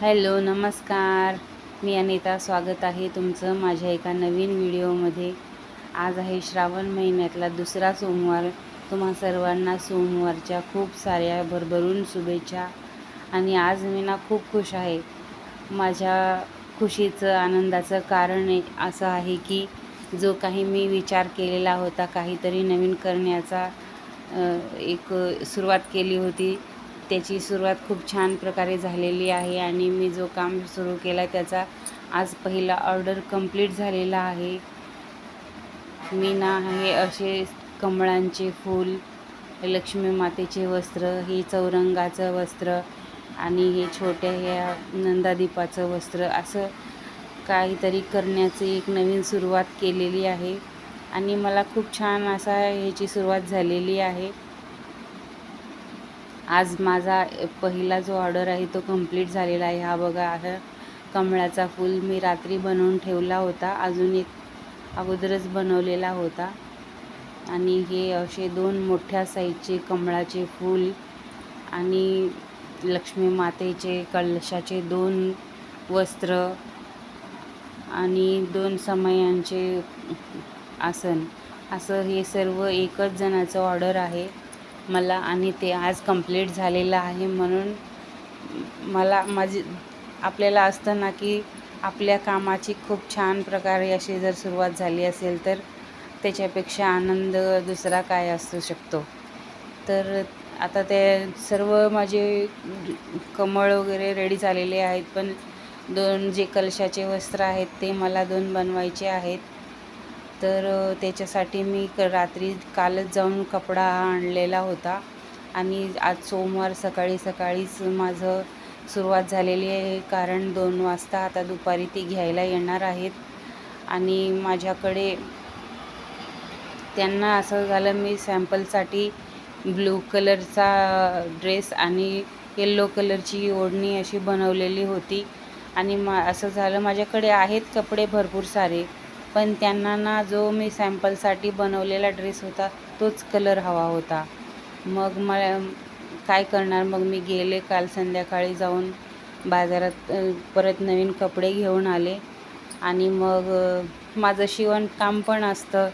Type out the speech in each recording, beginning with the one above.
Hello नमस्कार. मी अनिता. स्वागत आहे तुमचं माझ्या एका नवीन व्हिडिओमध्ये. आज आहे श्रावण महिन्यातला दुसरा सोमवार. तुम्हा सर्वांना सोमवारच्या खूप साऱ्या भरभरून शुभेच्छा. आणि आज मी ना खूप खुश आहे. माझ्या खुशीचं आनंदाचं कारण एक असं आहे की जो काही मी विचार केलेला होता काहीतरी नवीन करण्याचा एक सुरुवात केली होती. त्याची सुरुवात खूप छान प्रकारे झालेली आहे आणि मी जो काम सुरू केला त्याचा आज पहिला ऑर्डर कंप्लीट झालेला आहे. मी ना हे असे कमळांचे फूल लक्ष्मी मातेचे वस्त्र हे चौरंगाचं वस्त्र आणि हे छोट्या ह्या नंदादीपाचं वस्त्र असं काहीतरी करण्याची एक नवीन सुरुवात केलेली आहे. आणि मला खूप छान असा ह्याची सुरुवात झालेली आहे. आज माझा पहिला जो ऑर्डर आहे तो कंप्लीट झालेला आहे. हा बघा हा कमळाचा फूल मी रात्री बनवून ठेवला होता. अजून एक अगोदरच बनवलेला होता. आणि हे असे दोन मोठ्या साईजचे कमळाचे फूल आणि लक्ष्मी मातेचे कलशाचे दोन वस्त्र आणि दोन समयांचे आसन. असं हे सर्व एकच जणाचं ऑर्डर आहे. मला आणि ते आज कंप्लीट झालेलं आहे म्हणून मला माझी आपल्याला असतं ना की आपल्या कामाची खूप छान प्रकारे अशी जर सुरुवात झाली असेल तर त्याच्यापेक्षा आनंद दुसरा काय असू शकतो. तर आता ते सर्व माझे कमळ वगैरे रेडी झालेले आहेत पण दोन जे कलशाचे वस्त्र आहेत ते मला दोन बनवायचे आहेत. तर त्याच्यासाठी मी क रात्री कालच जाऊन कपडा आणलेला होता. आणि आज सोमवार सकाळी सकाळीच माझं सुरुवात झालेली आहे कारण दोन वाजता आता दुपारी ती घ्यायला येणार आहेत. आणि माझ्याकडे त्यांना असं झालं मी सॅम्पलसाठी ब्लू कलरचा ड्रेस आणि येल्लो कलरची ओढणी अशी बनवलेली होती. आणि मा असं झालं माझ्याकडे आहेत कपडे भरपूर सारे. पण त्यांना ना जो मी सॅम्पलसाठी बनवलेला ड्रेस होता तोच कलर हवा होता. मग मला काय करणार? मग मी गेले काल संध्याकाळी जाऊन बाजारात परत नवीन कपडे घेऊन आले. आणि मग माझं शिवणकाम पण असतं.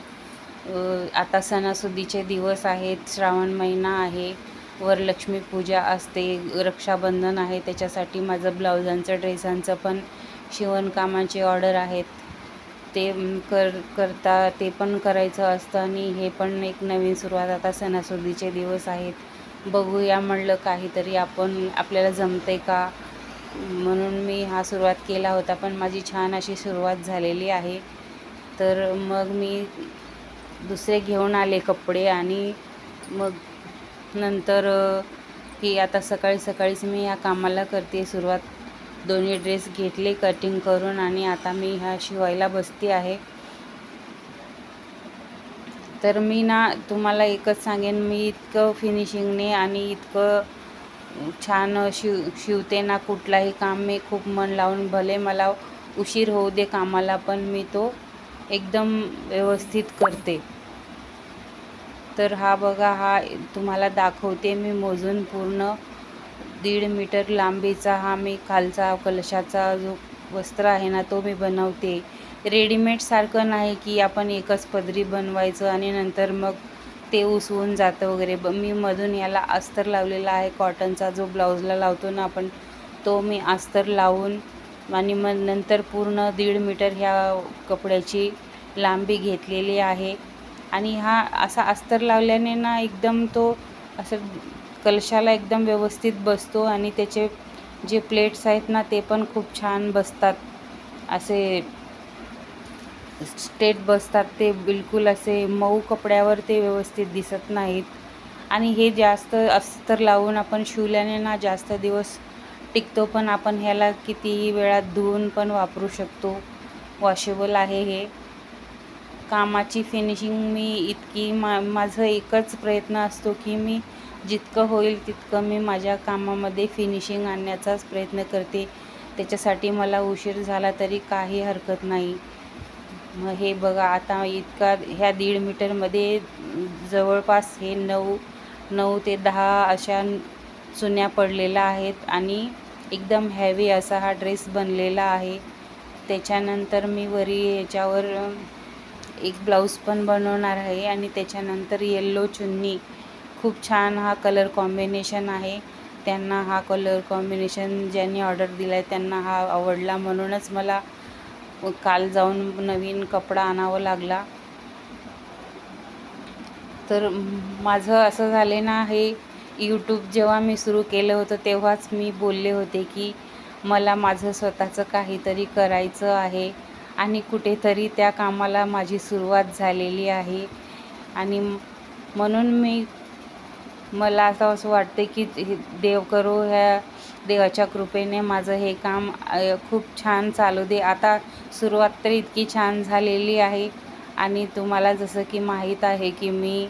आता सणासुदीचे दिवस आहेत श्रावण महिना आहे वरलक्ष्मी पूजा असते रक्षाबंधन आहे त्याच्यासाठी माझं ब्लाउजांचं ड्रेसांचं पण शिवणकामाचे ऑर्डर आहेत. ते कर करता ते पण करायचं असतं आणि हे पण एक नवीन सुरुवात. आता सणासुदीचे दिवस आहेत. बघूया म्हणलं काहीतरी आपण आपल्याला जमते का? म्हणून मी हा सुरुवात केला होता पण माझी छान अशी सुरुवात झालेली आहे. तर मग मी दुसरे घेऊन आले कपडे आणि मग नंतर की आता सकाळी सकाळीच मी या कामाला करते सुरुवात. दोन्ही ड्रेस घेतले कटिंग करून आणि आता मी ह्या शिवायला बसते आहे. तर मी ना तुम्हाला एकच सांगेन मी इतकं फिनिशिंगने आणि इतकं छान शिव शिवते ना कुठलाही काम मी खूप मन लावून भले मला उशीर होऊ दे कामाला पण मी तो एकदम व्यवस्थित करते. तर हा बघा हा तुम्हाला दाखवते मी मोजून पूर्ण. दीड मीटर लांबीचा हा मी खालचा कलशाचा जो वस्त्र आहे ना तो मी बनवते. रेडीमेडसारखं नाही की आपण एकच पदरी बनवायचं आणि नंतर मग ते उसवून जातं वगैरे. ब मी मधून याला अस्तर लावलेला आहे. कॉटनचा जो ब्लाऊजला लावतो ना आपण तो मी अस्तर लावून आणि मग नंतर पूर्ण दीड मीटर ह्या कपड्याची लांबी घेतलेली आहे. आणि हा असा अस्तर लावल्याने ना एकदम तो असं कलशाला एकदम व्यवस्थित बसतो आणि त्याचे जे प्लेट्स आहेत ना ते पण खूप छान बसतात. असे स्टेट बसतात. ते बिलकुल असे मऊ कपड्यावर ते व्यवस्थित दिसत नाहीत. आणि हे जास्त अस्तर लावून आपण शिवल्याने ना जास्त दिवस टिकतो पण आपण ह्याला कितीही वेळात धुवून पण वापरू शकतो. वॉशेबल आहे हे. कामाची फिनिशिंग मी इतकी मा माझं एकच प्रयत्न असतो की मी जितकं होईल तितकं मी माझ्या कामामध्ये फिनिशिंग आणण्याचाच प्रयत्न करते. त्याच्यासाठी मला उशीर झाला तरी काही हरकत नाही. मग हे बघा आता इतका ह्या दीड मीटरमध्ये जवळपास हे नऊ नऊ ते दहा अशा चुन्या पडलेल्या आहेत आणि एकदम हॅवी असा हा ड्रेस बनलेला आहे. त्याच्यानंतर मी वरी याच्यावर एक ब्लाऊज पण बनवणार आहे आणि त्याच्यानंतर येल्लो चुन्नी खूप छान हा कलर कॉम्बिनेशन आहे. त्यांना हा कलर कॉम्बिनेशन ज्यांनी ऑर्डर दिला आहे त्यांना हा आवडला. म्हणूनच मला काल जाऊन नवीन कपडा आणावा लागला. तर माझं असं झाले ना हे यूट्यूब जेव्हा मी सुरू केलं होतं तेव्हाच मी बोलले होते की मला माझं स्वतःचं काहीतरी करायचं आहे आणि कुठेतरी त्या कामाला माझी सुरुवात झालेली आहे. आणि म्हणून मी मला असं असं वाटते की हे देव करो ह्या देवाच्या कृपेने माझं हे काम खूप छान चालू दे. आता सुरुवात तर इतकी छान झालेली आहे आणि तुम्हाला जसं की माहीत आहे की मी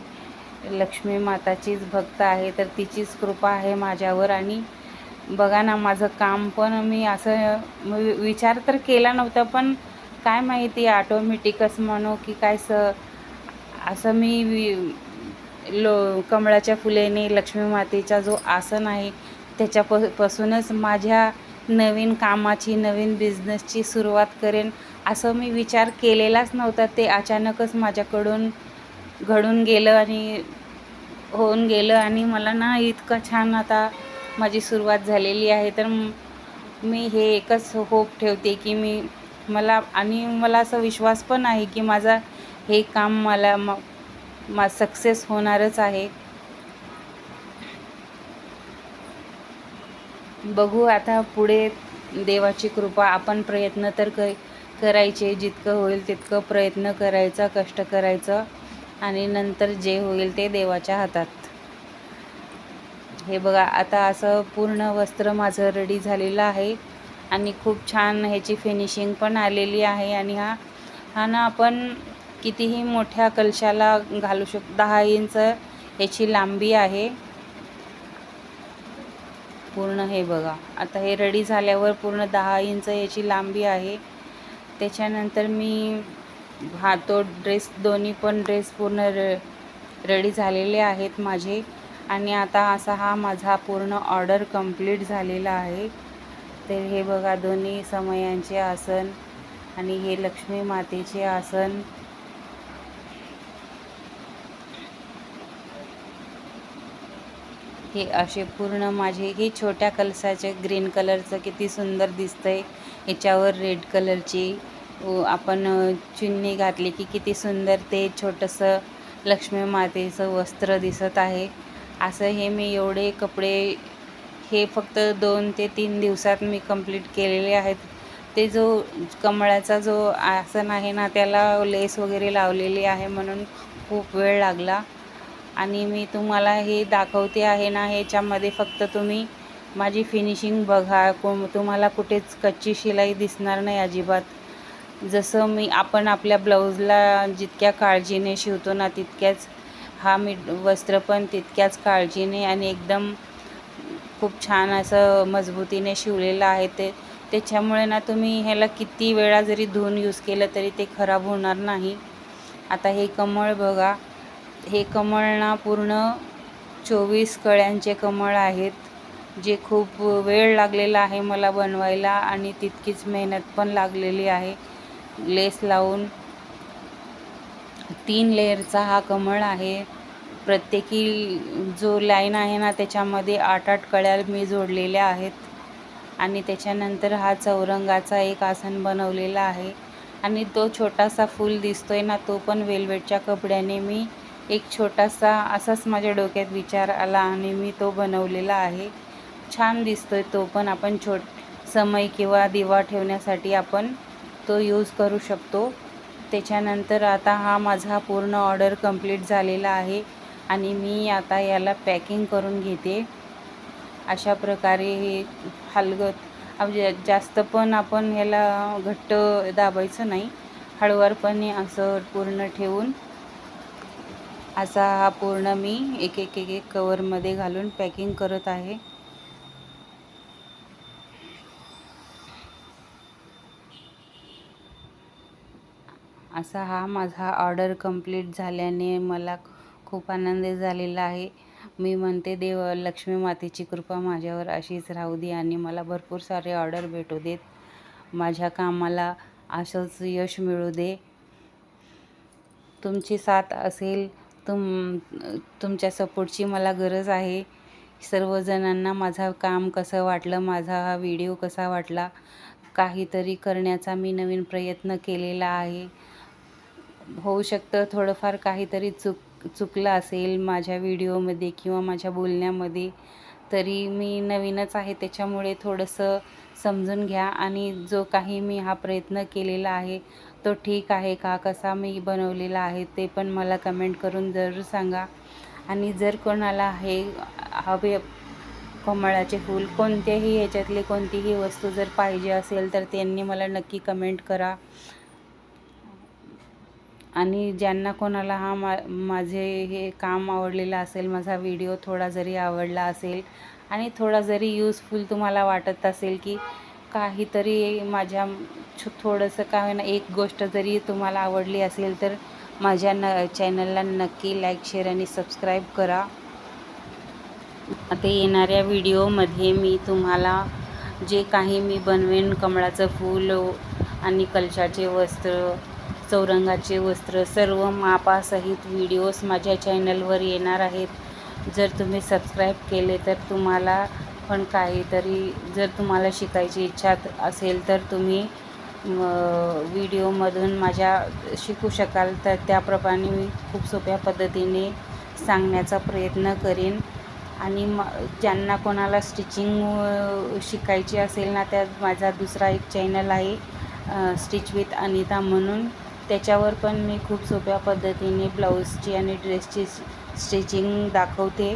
लक्ष्मी माताचीच भक्त आहे तर तिचीच कृपा आहे माझ्यावर. आणि बघा ना माझं काम पण मी असं वि- विचार तर केला नव्हता पण काय माहिती ऑटोमॅटिकच म्हणू की काय स असं मी वि- लो कमळाच्या फुलेने लक्ष्मी मातेचा जो आसन आहे त्याच्याप पासूनच माझ्या नवीन कामाची नवीन बिझनेसची सुरुवात करेन असं मी विचार केलेलाच नव्हता. ते अचानकच माझ्याकडून घडून गेलं आणि होऊन गेलं आणि मला ना इतकं छान आता माझी सुरुवात झालेली आहे. तर मी हे एकच होप ठेवते की मी मला आणि मला असा विश्वास पण आहे की माझा हे काम मला म मा सक्सेस होणारच आहे. बघू आता पुढे देवाची कृपा आपण प्रयत्न तर क करायचे जितकं होईल तितकं प्रयत्न करायचा कष्ट करायचं आणि नंतर जे होईल ते देवाच्या हातात. हे बघा आता असं पूर्ण वस्त्र माझं रेडी झालेलं आहे आणि खूप छान ह्याची फिनिशिंग पण आलेली आहे आणि हा हा ना आपण कितीही मोठ्या कलशाला घालू शक दहा इंच याची लांबी आहे. पूर्ण हे बघा. आता हे रेडी झाल्यावर पूर्ण दहा इंच याची लांबी आहे. त्याच्यानंतर मी हा तो ड्रेस दोन्ही पण ड्रेस पूर्ण रे रेडी झालेले आहेत माझे. आणि आता असा हा माझा पूर्ण ऑर्डर कंप्लीट झालेला आहे. तर हे बघा दोन्ही समयांचे आसन आणि हे लक्ष्मी मातेचे आसन. हे असे पूर्ण माझे हे छोट्या कलसाचे ग्रीन कलरचं किती सुंदर दिसतंय. याच्यावर रेड कलरची आपण चुन्नी घातली की किती सुंदर ते छोटंसं लक्ष्मी मातेचं वस्त्र दिसत आहे. असं हे मी एवढे कपडे हे फक्त दोन ते तीन दिवसात मी कंप्लीट केलेले आहेत. ते जो कमळाचा जो आसन आहे ना त्याला लेस वगैरे लावलेली आहे म्हणून खूप वेळ लागला. आणि मी तुम्हाला हे दाखवते आहे ना ह्याच्यामध्ये फक्त तुम्ही माझी फिनिशिंग बघा. को तुम्हाला कुठेच कच्ची शिलाई दिसणार नाही अजिबात. जसं मी आपण आपल्या ब्लाऊजला जितक्या काळजीने शिवतो ना तितक्याच हा मी वस्त्र पण तितक्याच काळजीने आणि एकदम खूप छान असं मजबूतीने शिवलेलं आहे ते. त्याच्यामुळे ना तुम्ही ह्याला किती वेळा जरी धुवून यूज केलं तरी ते खराब होणार नाही. आता हे कमळ बघा. हे कमळ ना पूर्ण चोवीस कळ्यांचे कमळ आहेत. जे खूप वेळ लागलेला आहे मला बनवायला आणि तितकीच मेहनत पण लागलेली आहे. लेस लावून तीन लेअरचा हा कमळ आहे. प्रत्येकी जो लाईन आहे ना त्याच्यामध्ये आठ आठ कळ्या मी जोडलेल्या आहेत. आणि त्याच्यानंतर हा चौरंगाचा एक आसन बनवलेला आहे. आणि तो छोटासा फूल दिसतोय ना तो पण वेलवेटच्या कपड्याने मी एक छोटासा असाच माझ्या डोक्यात विचार आला आणि मी तो बनवलेला आहे. छान दिसतोय तो पण आपण छोट समय किंवा दिवा ठेवण्यासाठी आपण तो यूज करू शकतो. त्याच्यानंतर आता हा माझा पूर्ण ऑर्डर कंप्लीट झालेला आहे आणि मी आता याला पॅकिंग करून घेते. अशा प्रकारे हे हलगत म्हणजे जास्त पण आपण ह्याला घट्ट दाबायचं नाही. हळुवारपणे असं पूर्ण ठेवून असा हा पूर्ण मी एक एक एक एक कवरमध्ये घालून पॅकिंग करत आहे. असा हा माझा ऑर्डर कंप्लीट झाल्याने मला खूप आनंद झालेला आहे. मी म्हणते देव लक्ष्मी मातेची कृपा माझ्यावर अशीच राहू दे आणि मला भरपूर सारे ऑर्डर भेटू देत. माझ्या कामाला असंच यश मिळू दे. तुमची साथ असेल तुम तुमच्या सपोर्टची मला गरज आहे. सर्वजणांना माझा काम कसं वाटलं माझा हा व्हिडिओ कसा वाटला काहीतरी करण्याचा मी नवीन प्रयत्न केलेला आहे. होऊ शकतं थोडंफार काहीतरी चुक चुकलं असेल माझ्या व्हिडिओमध्ये किंवा माझ्या बोलण्यामध्ये तरी मी नवीनच आहे त्याच्यामुळे थोडंसं समजून घ्या. आणि जो काही मी हा प्रयत्न केलेला आहे तो ठीक आहे का? कसा मी बनवलेला आहे ते पण मला कमेंट करून जरूर सांगा. आणि जर कोणाला हे हवे कमळाचे फूल कोणत्याही याच्यातली कोणतीही वस्तू जर पाहिजे असेल तर त्यांनी मला नक्की कमेंट करा. आणि ज्यांना कोणाला हा मा माझे हे काम आवडलेलं असेल माझा व्हिडिओ थोडा जरी आवडला असेल आणि थोडा जरी यूजफुल तुम्हाला वाटत असेल की काहीतरी माझ्या छो थोडंसं काय ना एक गोष्ट जरी तुम्हाला आवडली असेल तर माझ्या न चॅनलला नक्की लाईक शेअर आणि सबस्क्राईब करा. आता येणाऱ्या व्हिडिओमध्ये मी तुम्हाला जे काही मी बनवेन कमळाचं फूल आणि कलशाचे वस्त्र चौरंगाचे वस्त्र सर्व मापासहित व्हिडिओज माझ्या चॅनलवर येणार आहेत. जर तुम्ही सबस्क्राईब केले तर तुम्हाला पण काहीतरी जर तुम्हाला शिकायची इच्छा असेल तर तुम्ही व्हिडिओमधून माझ्या शिकू शकाल. तर त्याप्रमाणे मी खूप सोप्या पद्धतीने सांगण्याचा प्रयत्न करीन. आणि म ज्यांना कोणाला स्टिचिंग शिकायची असेल ना त्यात माझा दुसरा एक चॅनल आहे स्टिच विथ अनिता म्हणून. त्याच्यावर पण मी खूप सोप्या पद्धतीने ब्लाऊजची आणि ड्रेसची स्टिचिंग दाखवते.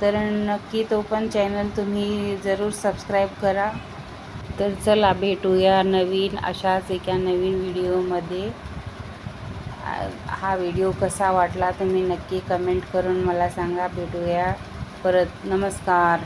तर नक्की तो पण चॅनल तुम्ही जरूर सबस्क्राईब करा. तर चला भेटूया नवीन अशाच एका नवीन व्हिडिओमध्ये हा व्हिडिओ कसा वाटला तुम्ही नक्की कमेंट करून मला सांगा. भेटूया. परत नमस्कार.